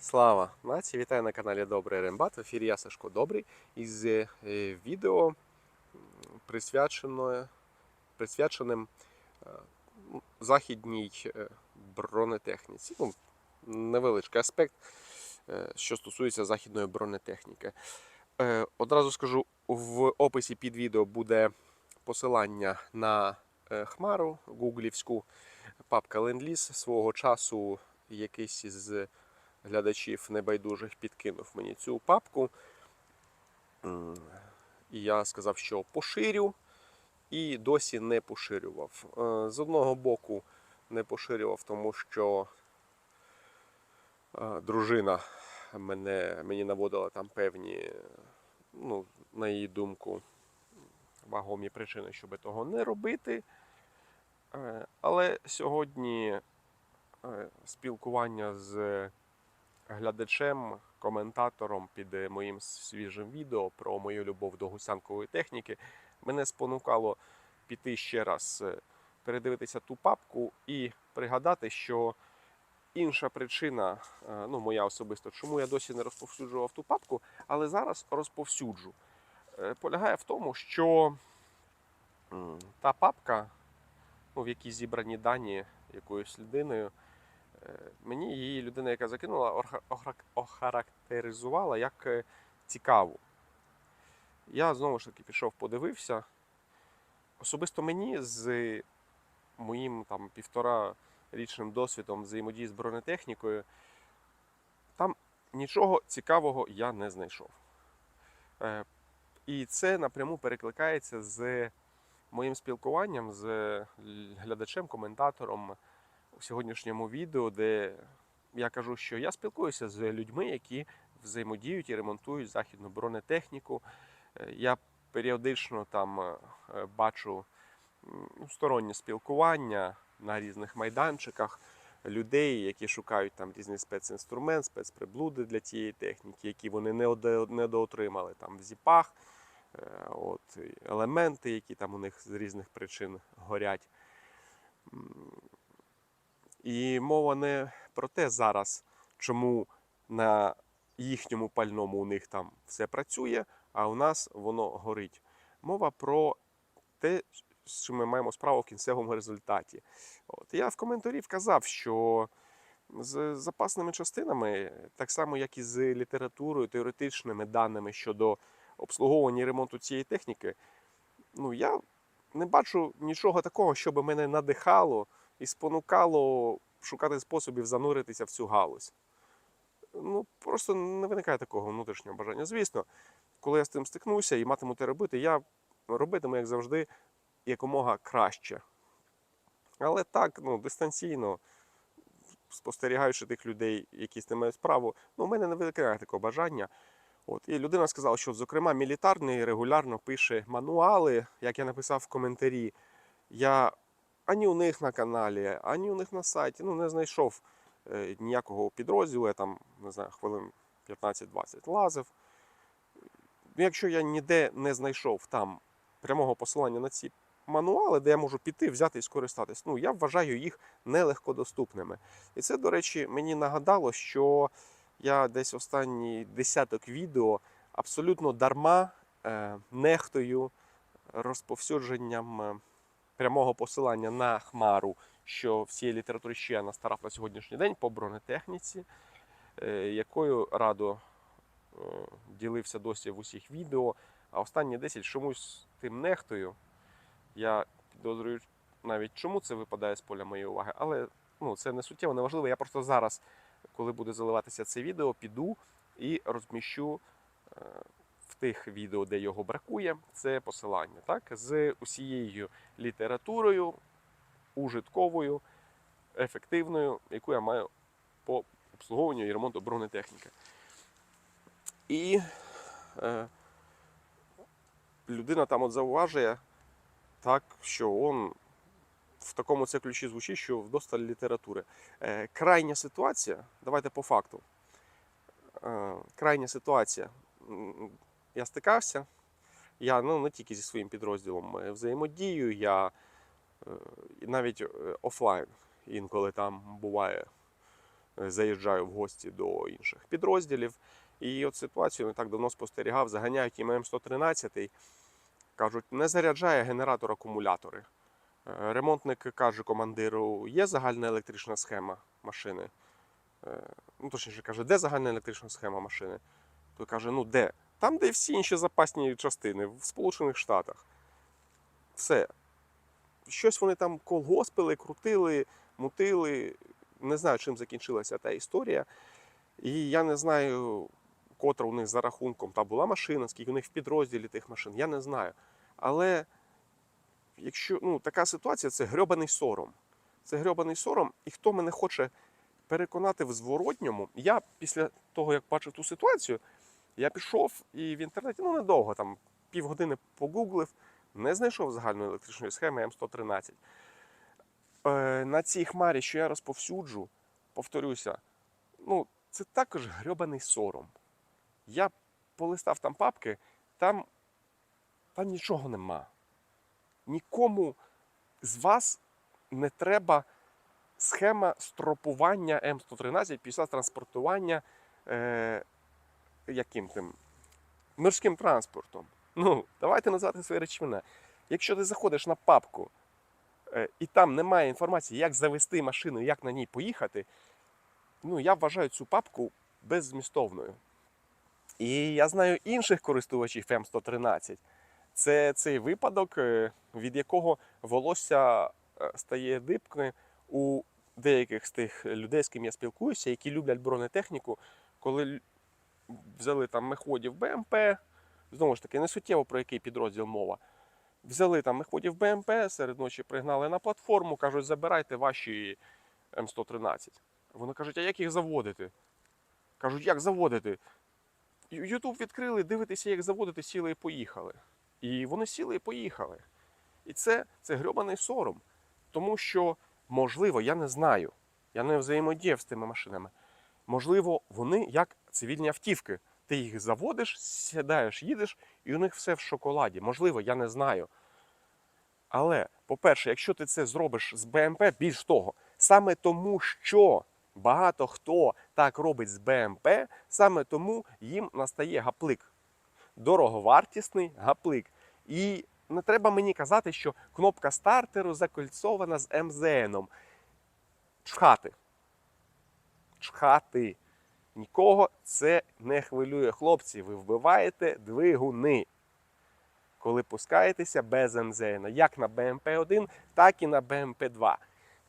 Слава нації! Вітаю на каналі Добрий Рембат. В ефірі я Сашко Добрий із е, відео присвяченим е, західній е, бронетехніці. Ну, невеличкий аспект, що стосується західної бронетехніки. Одразу скажу, в описі під відео буде посилання на хмару гуглівську, папка Ленд-Ліз свого часу якийсь із глядачів небайдужих підкинув мені цю папку. І я сказав, що поширю, і досі не поширював. Е, З одного боку, не поширював, тому що е, дружина мене, мені наводила там певні, ну, на її думку, вагомі причини, щоб того не робити. Е, Але сьогодні спілкування з глядачем, коментатором під е, моїм свіжим відео про мою любов до гусянкової техніки. Мене спонукало піти ще раз е, передивитися ту папку і пригадати, що інша причина, е, ну моя особисто, чому я досі не розповсюджував ту папку, але зараз розповсюджу, полягає в тому, що та папка, ну, в якій зібрані дані якоюсь людиною, Мені її людина, яка закинула, охарактеризувала як е, цікаву. Я знову ж таки пішов, подивився. Особисто мені з моїм там півторарічним досвідом взаємодії з бронетехнікою, там нічого цікавого я не знайшов. Е, І це напряму перекликається з моїм спілкуванням з глядачем, коментатором у сьогоднішньому відео, де я кажу, що я спілкуюся з людьми, які взаємодіють і ремонтують західну бронетехніку. Е, Я періодично там е, бачу ну, стороннє спілкування на різних майданчиках людей, які шукають там різний спецінструмент, спецприблуди для тієї техніки, які вони недоотримали там в зіпах. Е, От, елементи, які там у них з різних причин горять. І мова не про те зараз, чому на їхньому пальному у них там все працює, а у нас воно горить. Мова про те, чим ми маємо справу в кінцевому результаті. От я в коментарі вказав, що з запасними частинами, так само як і з літературою, теоретичними даними щодо обслуговування і ремонту цієї техніки, ну я не бачу нічого такого, що би мене надихало і спонукало шукати способів зануритися в цю галузь. Ну, просто не виникає такого внутрішнього бажання. Звісно, коли я з цим стикнуся і матиму те робити, я робитиму, як завжди, якомога краще. Але так, ну, дистанційно, спостерігаючи тих людей, які з тим мають справу, ну, у мене не виникає такого бажання. От. І людина сказала, що, зокрема, мілітарний регулярно пише мануали, як я написав в коментарі. Я ані у них на каналі, ані у них на сайті ну, не знайшов е, ніякого підрозділу, я там, не знаю, хвилин 15-20 лазив. Ну, Якщо я ніде не знайшов там прямого посилання на ці мануали, де я можу піти, взяти і скористатись, ну, я вважаю їх нелегкодоступними. І це, до речі, мені нагадало, що я десь останні десяток відео абсолютно дарма е, нехтою розповсюдженням е, прямого посилання на хмару, що всієї літератури ще я настарав на сьогоднішній день по бронетехніці, е, якою радо е, ділився досі в усіх відео. А останні 10 чомусь тим нехтою. Я підозрюю навіть чому це випадає з поля моєї уваги, але ну, це не суттєво, не важливо. Я просто зараз, коли буде заливатися це відео, піду і розміщу е, тих відео, де його бракує, це посилання. Так? З усією літературою, ужитковою, ефективною, яку я маю по обслуговуванню і ремонту бронетехніки. І е, людина там от зауважує, так, що он в такому це ключі звучить, що вдосталь літератури. Е, крайня ситуація, давайте по факту. Е, крайня ситуація. Я стикався. Я ну, не тільки зі своїм підрозділом е, взаємодію, я е, навіть е, офлайн інколи там буває заїжджаю в гості до інших підрозділів. І от ситуацію не так давно спостерігав, заганяють їм М113, кажуть, не заряджає генератор акумулятори. Ремонтник каже командиру, є загальна електрична схема машини. Ну, точніше каже, де загальна електрична схема машини? Той каже, ну де? Там, де всі інші запасні частини, в Сполучених Штатах. Все. Щось вони там колгоспили, крутили, мутили. Не знаю, чим закінчилася та історія. І я не знаю, котра у них за рахунком та була машина, скільки у них в підрозділі тих машин, я не знаю. Але якщо ну, така ситуація, це грьобаний сором. Це грьобаний сором, і хто мене хоче переконати в зворотньому, я після того, як бачив ту ситуацію, я пішов і в інтернеті, ну недовго, там півгодини погуглив, не знайшов загальної електричної схеми М113. Е, на цій хмарі, що я розповсюджу, повторюся, ну, це також грьобаний сором. Я полистав там папки, там, там нічого нема. Нікому з вас не треба схема стропування М113 після транспортування е, яким тим морським транспортом. Ну, давайте назвати свої речовина. Якщо ти заходиш на папку е, і там немає інформації, як завести машину, як на ній поїхати, ну, я вважаю цю папку беззмістовною. І я знаю інших користувачів М113. Це цей випадок, е, від якого волосся е, стає дибки у деяких з тих людей, з ким я спілкуюся, які люблять бронетехніку, коли взяли там мехводів БМП, знову ж таки, не суттєво про який підрозділ мова. Взяли там мехводів БМП, серед ночі пригнали на платформу, кажуть, забирайте ваші М113. Вони кажуть, а як їх заводити? Кажуть, як заводити? Ютуб відкрили, дивитися, як заводити, сіли і поїхали. І вони сіли і поїхали. І це, це грьобаний сором. Тому що, можливо, я не знаю, я не взаємодіяв з тими машинами. Можливо, вони як цивільні автівки. Ти їх заводиш, сідаєш, їдеш, і у них все в шоколаді. Можливо, я не знаю. Але, по-перше, якщо ти це зробиш з БМП, більш того, саме тому, що багато хто так робить з БМП, саме тому їм настає гаплик. Дороговартісний гаплик. І не треба мені казати, що кнопка стартеру закольцована з МЗНом. Чхати. Чхати. Нікого це не хвилює. Хлопці, ви вбиваєте двигуни, коли пускаєтеся без МЗН. Як на БМП-1, так і на БМП-2.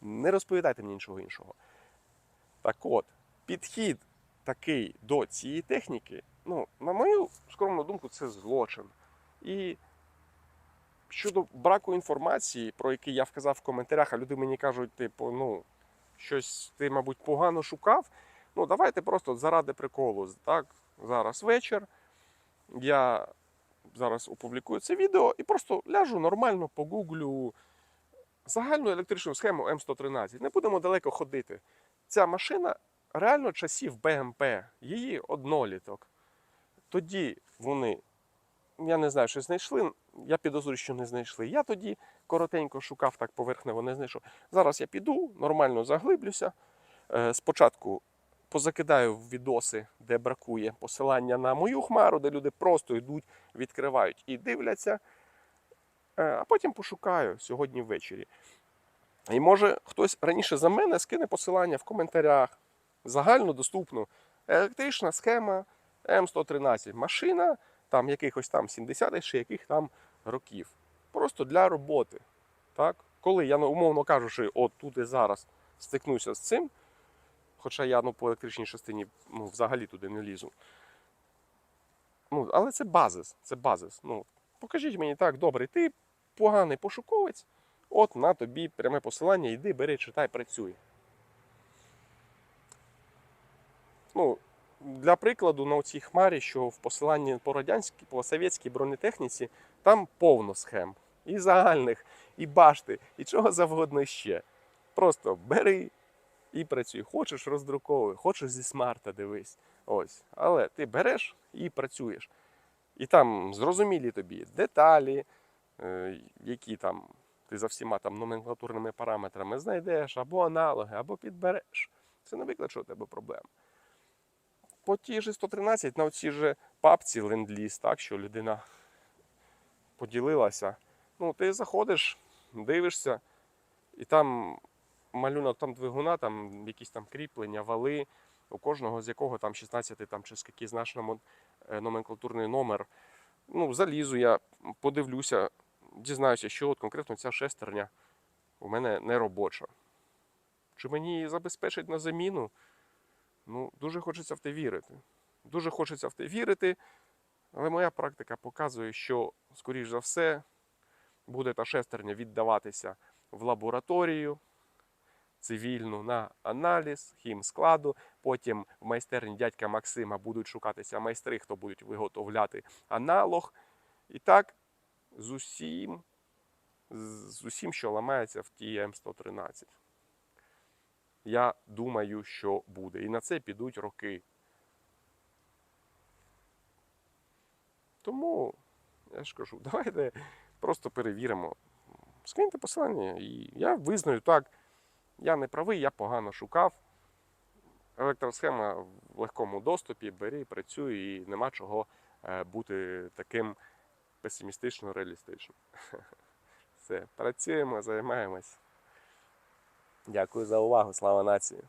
Не розповідайте мені нічого іншого. Так от, підхід такий до цієї техніки, ну, на мою скромну думку, це злочин. І щодо браку інформації, про який я вказав в коментарях, а люди мені кажуть, типу, ну, щось ти, мабуть, погано шукав. Ну, давайте просто заради приколу. Так, зараз вечір. Я зараз опублікую це відео і просто ляжу нормально, погуглю загальну електричну схему М113. Не будемо далеко ходити. Ця машина реально часів БМП, її одноліток. Тоді вони, я не знаю, що знайшли. Я підозрюю, що не знайшли. Я тоді коротенько шукав так поверхнево, не знайшов. Зараз я піду, нормально заглиблюся. Е, Спочатку позакидаю в відоси, де бракує посилання на мою хмару, де люди просто йдуть, відкривають і дивляться. Е, А потім пошукаю сьогодні ввечері. І може хтось раніше за мене скине посилання в коментарях. Загально доступну електрична схема М113. Машина там якихось там 70-х чи яких там років. Просто для роботи. Так? Коли я ну, умовно кажучи, от тут і зараз стикнуся з цим, хоча я ну, по електричній частині ну, взагалі туди не лізу. Ну, але це базис. Це базис. Ну, покажіть мені так, добре, ти поганий пошуковець, от на тобі пряме посилання, йди, бери, читай, працюй. Ну, для прикладу, на цій хмарі, що в посиланні по радянській, по совєтській бронетехніці, там повно схем. І загальних, і башти, і чого завгодно ще. Просто бери і працюй. Хочеш роздруковуй, хочеш зі смарта дивись. Ось. Але ти береш і працюєш. І там зрозумілі тобі деталі, е, які там ти за всіма там номенклатурними параметрами знайдеш, або аналоги, або підбереш. Це не викличе у тебе проблем. По тій же 113 на цій же папці ленд-ліз, так, що людина поділилася. Ну, ти заходиш, дивишся, і там малюнок там двигуна, там якісь там кріплення, вали, у кожного з якого там 16 там, чи скільки знаєш е, номенклатурний номер. Ну, залізу я, подивлюся, дізнаюся, що от конкретно ця шестерня у мене не робоча. Чи мені її забезпечать на заміну? Ну, дуже хочеться в те вірити. Дуже хочеться в те вірити, але моя практика показує, що, скоріш за все, буде та шестерня віддаватися в лабораторію цивільну на аналіз, хімскладу. Потім в майстерні дядька Максима будуть шукатися майстри, хто будуть виготовляти аналог. І так з усім, з усім, що ламається в тій М113. Я думаю, що буде. І на це підуть роки. Тому, я ж кажу, давайте просто перевіримо. Скиньте посилання, і я визнаю так. Я не правий, я погано шукав. Електросхема в легкому доступі, бери, працюй, і нема чого е, бути таким песимістично реалістичним. Все, працюємо, займаємось. Дякую за увагу, слава нації!